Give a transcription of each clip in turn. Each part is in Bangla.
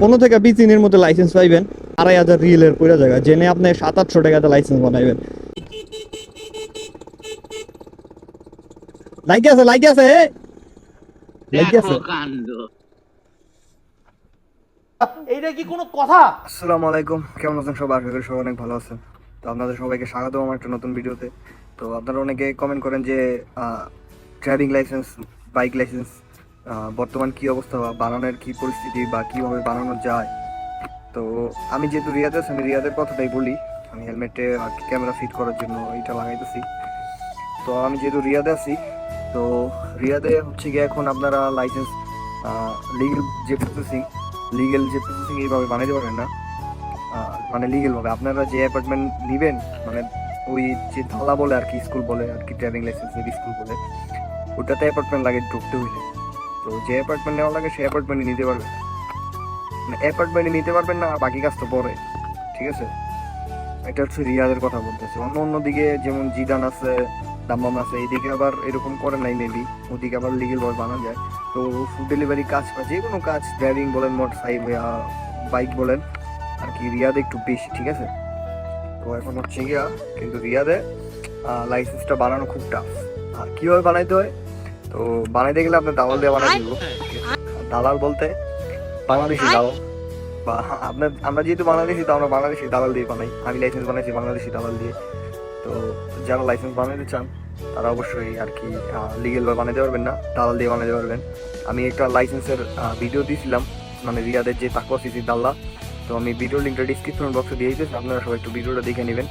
পনেরো থেকে বিশ দিনের মধ্যে লাইসেন্স পাইবেন আড়াই হাজার রিয়েলের পুরো জায়গা জেনে আপনি সাত আটশো টাকাতে লাইসেন্স বানাইবেন। লাইক আছে লাইক আছে লাইক আছে। এইটা কি কোনো কথা? আসসালামু আলাইকুম কেমন আছেন সবাই? আশা করি সবাই অনেক ভালো আছেন। তো আপনাদের সবাইকে স্বাগত আমার একটা নতুন ভিডিওতে। তো আপনারা অনেকে কমেন্ট করেন যে ড্রাইভিং লাইসেন্স বাইক লাইসেন্স বর্তমান কি অবস্থা, বা বানানোর কি পরিস্থিতি, বা কীভাবে বানানো যায়। তো আমি যেহেতু রিয়াদে আছি, আমি রিয়াদের কথাটাই বলি। আমি হেলমেটে আর ক্যামেরা ফিট করার জন্য এইটা লাগাইতেছি। তো আমি যেহেতু রিয়াদে আছি, তো রিয়াদে হচ্ছে গিয়ে এখন আপনারা লাইসেন্স লিগেল যে প্রসেসিং লিগেল যে প্রসেসিং এইভাবে বানাইতে পারেন না। মানে লিগেল ভাবে। আপনারা যে অ্যাপার্টমেন্ট নেবেন মানে ওই যে ধালা বলে আর কি স্কুল বলে আর কি ড্রাইভিং লাইসেন্সের স্কুল বলে, ওটাতে অ্যাপার্টমেন্ট লাগে ঢুকতে হইলে। তো যে অ্যাপার্টমেন্ট নেওয়া লাগে সেই অ্যাপার্টমেন্টে নিতে পারবেন মানে অ্যাপার্টমেন্টে নিতে পারবেন না, বাকি কাজ তো পরে। ঠিক আছে? এটা হচ্ছে রিয়াদের কথা বলতেছে। অন্য অন্য দিকে যেমন জিদান আছে, দাম্মাম আছে, এইদিকে আবার এরকম করে নাই মেবি ওদিকে আবার লিগেল ভাবে বানা যায়। তো ফুড ডেলিভারি কাজ বা যে কোনো কাজ ড্রাইভিং বলেন মোটর সাইকেল বাইক বলেন, আর কি রিয়াদে একটু বেশি, ঠিক আছে? তো এখন হচ্ছে গিয়া, কিন্তু রিয়াদে লাইসেন্সটা বানানো খুব টাফ আর কীভাবে বানাইতে হয়? তো বানাইতে গেলে আপনার দালাল দিয়ে বানাই দিব। দালাল বলতে বাংলাদেশি দাও বা আপনার, আমরা যেহেতু বাংলাদেশি, তো আমরা বাংলাদেশি দালাল দিয়ে বানাই। আমি লাইসেন্স বানাইছি বাংলাদেশি দালাল দিয়ে। তো যারা লাইসেন্স বানাইতে চান, তারা অবশ্যই আর কি লিগেল ভাবে বানাইতে পারবেন না। দালাল দিয়ে বানাইতে পারবেন। আমি একটা লাইসেন্সের ভিডিও দিয়েছিলাম মানে রিয়াদের যে তাকুয়া সিসি দাল্লা। তো আমি ভিডিও লিঙ্কটা ডিসক্রিপশন বক্সে দিয়ে দিতেছি। আপনারা সবাই একটু ভিডিওটা দেখে নেবেন।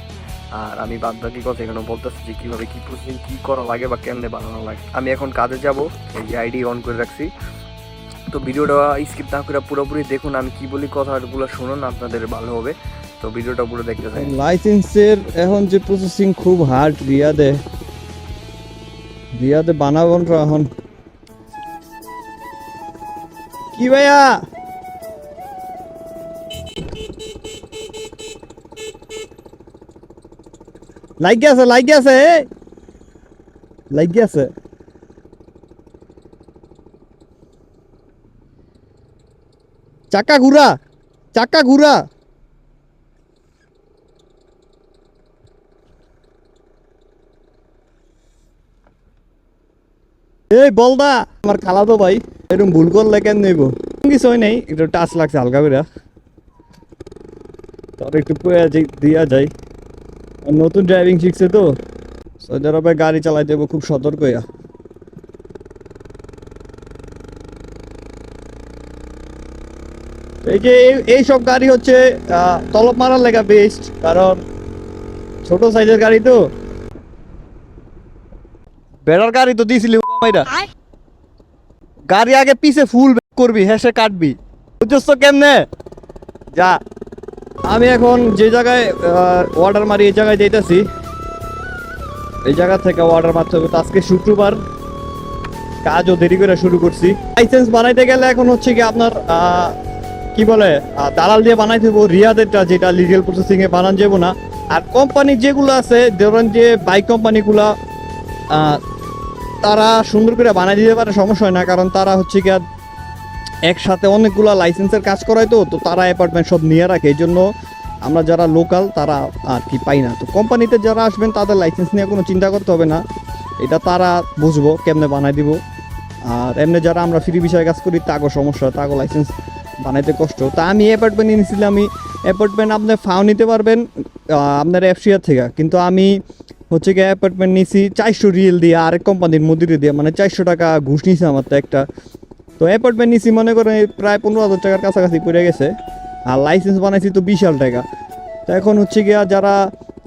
আর আমি বাদ বাকি কথা এখানে বলতেছি যে কীভাবে কী প্রসেসিং কী করা লাগে বা কেমনে বানানো লাগে। আমি এখন কাজে যাব, এই আইডি অন করে রাখছি। তো ভিডিওটা স্কিপ না করে পুরোপুরি দেখুন, আমি কি বলি কথাগুলো শুনুন, আপনাদের ভালো হবে। তো ভিডিওটা পুরো দেখতে থাকুন। লাইসেন্সের এখন যে প্রসেসিং খুব হার্ড রিয়াদে। রিয়াদে বানাবন এখন। কি ভাইয়া? লাইক আছে লাইক আছে লাইক আছে। চাকা ঘুরা চাকা ঘুরা। এই বলদা, আমার খালাতো ভাই, এরকম ভুল করলে কেন নেব? কিছু হয় নাই, একটু টাচ লাগছে হালকা করে তোর একটু দিয়া যায় নতুন ড্রাইভিং শিখছে তো। সৌদি আরবে গাড়ি চালাই দেবো খুব সতর্ক হইয়া। এই যে এই- সব গাড়ি হচ্ছে তলব মারার লেগা বেস্ট কারণ ছোট সাইজের গাড়ি তো। বেড়ার গাড়ি তো দিয়েছিলি মাইরা। গাড়ি আগে পিছে ফুল করবি হেসে কাটবি। বুঝছস তো কেমনে? যা। আমি এখন যে জায়গায় অর্ডার মারি, এই জায়গায় যাইতাছি। এই জায়গা থেকে অর্ডার মারতে হবে। আজকে শুক্রবার, কাজও দেরি করে শুরু করছি। লাইসেন্স বানাইতে গেলে এখন হচ্ছে কি আপনার কি বলে দালাল দিয়ে বানাইতে হব রিয়াদেরটা, যেটা লিগেল প্রসেসিং এ বানান যাব না। আর কোম্পানি যেগুলো আছে, ধরেন যে বাইক কোম্পানিগুলা তারা সুন্দর করে বানাই দিতে পারে, সমস্যা হয় না। কারণ তারা হচ্ছে কি একসাথে অনেকগুলা লাইসেন্সের কাজ করায় তো তো তারা অ্যাপার্টমেন্ট সব নিয়ে রাখে। এই জন্য আমরা যারা লোকাল তারা আর কি পাই না। তো কোম্পানিতে যারা আসবেন, তাদের লাইসেন্স নিয়ে কোনো চিন্তা করতে হবে না। এটা তারা বুঝব, কেমনে বানাই দিব। আর এমনি যারা আমরা ফ্রি বিষয়ে কাজ করি, তাগো সমস্যা, তাগো লাইসেন্স বানাইতে কষ্ট। তা আমি অ্যাপার্টমেন্ট নিয়েছিলাম আমি অ্যাপার্টমেন্ট আপনি ফাও নিতে পারবেন আপনার এফসিআর থেকে। কিন্তু আমি হচ্ছে গিয়ে অ্যাপার্টমেন্ট নিয়েছি চারশো রিয়েল দিয়ে, আরেক কোম্পানির মদিরে দিয়ে। মানে চারশো টাকা ঘুষ নিয়েছে আমার তো একটা। তো অ্যাপার্টমেন্ট নিয়েছি মনে করেন প্রায় পনেরো হাজার টাকার কাছাকাছি পড়ে গেছে। আর লাইসেন্স বানাইছি তো বিশাল টাকা। তো এখন হচ্ছে গিয়া যারা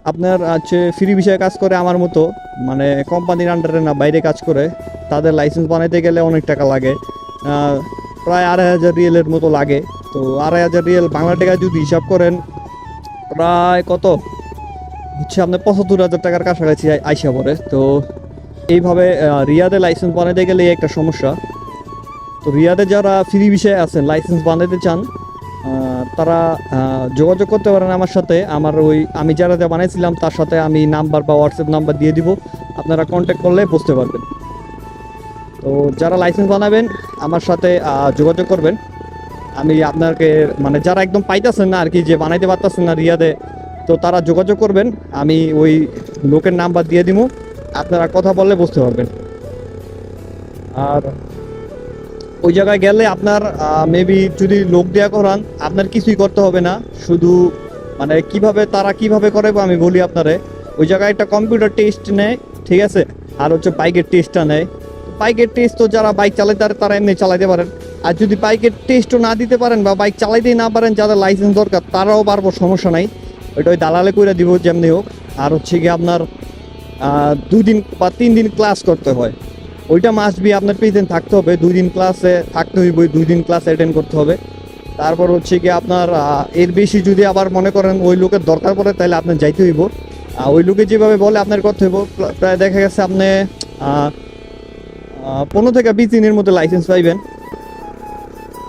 আপনার হচ্ছে ফ্রি বিষয়ে কাজ করে আমার মতো মানে কোম্পানির আন্ডারে না বাইরে কাজ করে তাদের লাইসেন্স বানাইতে গেলে অনেক টাকা লাগে। প্রায় আড়াই হাজার রিয়েলের মতো লাগে। তো আড়াই হাজার রিয়েল বাংলা টাকা যদি হিসাব করেন প্রায় কত? হচ্ছে আপনার পঁচাত্তর হাজার টাকার কাছাকাছি আইসা পড়ে। তো এইভাবে আহ, রিয়াদে লাইসেন্স বানাইতে গেলে একটা সমস্যা। তো রিয়াদে যারা ফ্রি বিষয়ে আছেন লাইসেন্স বানাইতে চান তারা যোগাযোগ করতে পারেন আমার সাথে। আমার ওই, আমি যারা যা বানাইছিলাম, তার সাথে আমি নাম্বার বা হোয়াটসঅ্যাপ নাম্বার দিয়ে দিব। আপনারা কন্ট্যাক্ট করলে বুঝতে পারবেন। তো যারা লাইসেন্স বানাবেন, আমার সাথে যোগাযোগ করবেন। আমি আপনাকে মানে যারা একদম পাইতেছেন না আর কি যে বানাইতে পারতেছেন না রিয়াদে, তো তারা যোগাযোগ করবেন। আমি ওই লোকের নাম্বার দিয়ে দিব আপনারা কথা বললে বুঝতে পারবেন। আর ওই জায়গায় গেলে আপনার মেবি যদি লোক দেয়া করান আপনার কিছুই করতে হবে না। শুধু মানে কীভাবে তারা কীভাবে করে আমি বলি আপনারে। ওই জায়গায় একটা কম্পিউটার টেস্ট নেয় ঠিক আছে? আর হচ্ছে বাইকের টেস্টটা নেয়। বাইকের টেস্ট তো যারা বাইক চালাতে পারে তারা এমনি চালাতে পারেন। আর যদি বাইকের টেস্টও না দিতে পারেন বা বাইক চালাইতেই না পারেন যাদের লাইসেন্স দরকার তারাও পারব সমস্যা নাই। ওইটা ওই দালালে করে দিব যেমনি হোক। আর হচ্ছে গিয়ে আপনার আহ, দুই দিন বা তিন দিন ক্লাস করতে হয়। ওইটা মাস্ট বি আপনার প্রেজেন্ট থাকতে হবে দুই দিন ক্লাসে থাকতে হইব দুই দিন ক্লাস অ্যাটেন্ড করতে হবে। তারপর হচ্ছে কি আপনার এর বেশি যদি আবার মনে করেন ওই লোকের দরকার পড়ে, তাহলে আপনার যাইতে হইব। ওই লোকে যেভাবে বলে আপনার করতে হইব প্রায় দেখা গেছে আপনি পনেরো থেকে বিশ দিনের মধ্যে লাইসেন্স পাইবেন।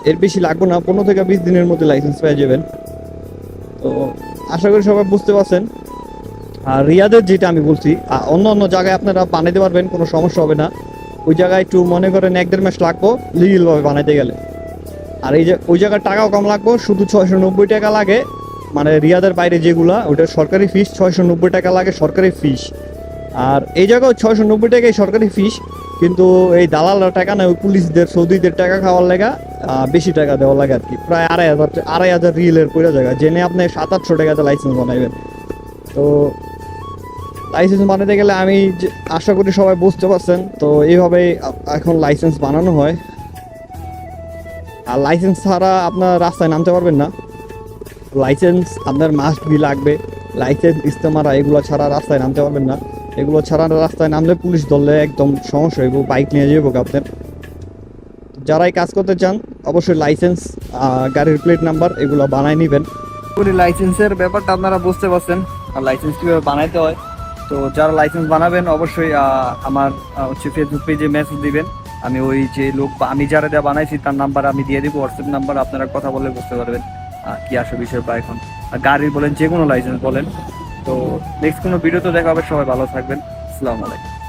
এর বেশি লাগবে না, পনেরো থেকে বিশ দিনের মধ্যে লাইসেন্স পেয়ে যাবেন। তো আশা করি সবাই বুঝতে পারছেন। আর রিয়াদের যেটা আমি বলছি অন্য অন্য জায়গায় আপনারা বানাইতে পারবেন, কোনো সমস্যা হবে না। ওই জায়গায় একটু মনে করেন এক দেড় মাস লাগবো লিগেল ভাবে বানাইতে গেলে। আর এই যে, ওই জায়গার টাকাও কম লাগবো, শুধু ছয়শো নব্বই টাকা লাগে। মানে রিয়াদের বাইরে যেগুলা ওটা সরকারি ফিস ছয়শো নব্বই টাকা লাগে সরকারি ফিস আর এই জায়গাও ছয়শো নব্বই টাকাই সরকারি ফিস কিন্তু এই দালালরা টাকা নেয় ওই পুলিশদের, সৌদিদের টাকা খাওয়ার লেগা বেশি টাকা দেওয়া লাগে আর কি। প্রায় আড়াই হাজার আড়াই হাজার রিয়েলের করে জায়গা, জেনে আপনি সাত আটশো টাকাতে লাইসেন্স বানাইবেন। তো লাইসেন্স বানাতে গেলে আমি আশা করি সবাই বুঝতে পারছেন। তো এইভাবেই এখন লাইসেন্স বানানো হয়। আর লাইসেন্স ছাড়া আপনার রাস্তায় নামতে পারবেন না। লাইসেন্স আপনার মাস্ট বি লাগবে। লাইসেন্স ইস্তেমারা এগুলো ছাড়া রাস্তায় নামতে পারবেন না। এগুলো ছাড়া রাস্তায় নামলে পুলিশ ধরলে একদম সমস্যা হইব বাইক নিয়ে যাব আপনার। যারাই কাজ করতে চান, অবশ্যই লাইসেন্স গাড়ির প্লেট নাম্বার এগুলো বানায় নেবেন। পুরি লাইসেন্সের ব্যাপারটা আপনারা বুঝতে পারছেন। আর লাইসেন্স কীভাবে বানাইতে হয় তো যারা লাইসেন্স বানাবেন, অবশ্যই আমার হচ্ছে ফেসবুক পেজে মেসেজ দিবেন। আমি ওই যে লোক আমি যারা দেওয়া বানাইছি, তার নাম্বার আমি দিয়ে দিব হোয়াটসঅ্যাপ নাম্বার আপনারা কথা বলে বুঝতে পারবেন কি আসে বিষয় বা এখন। গাড়ির বলেন যে কোনো লাইসেন্স বলেন। তো নেক্সট কোনো ভিডিও তো দেখা হবে, সবাই ভালো থাকবেন। আসসালামু আলাইকুম।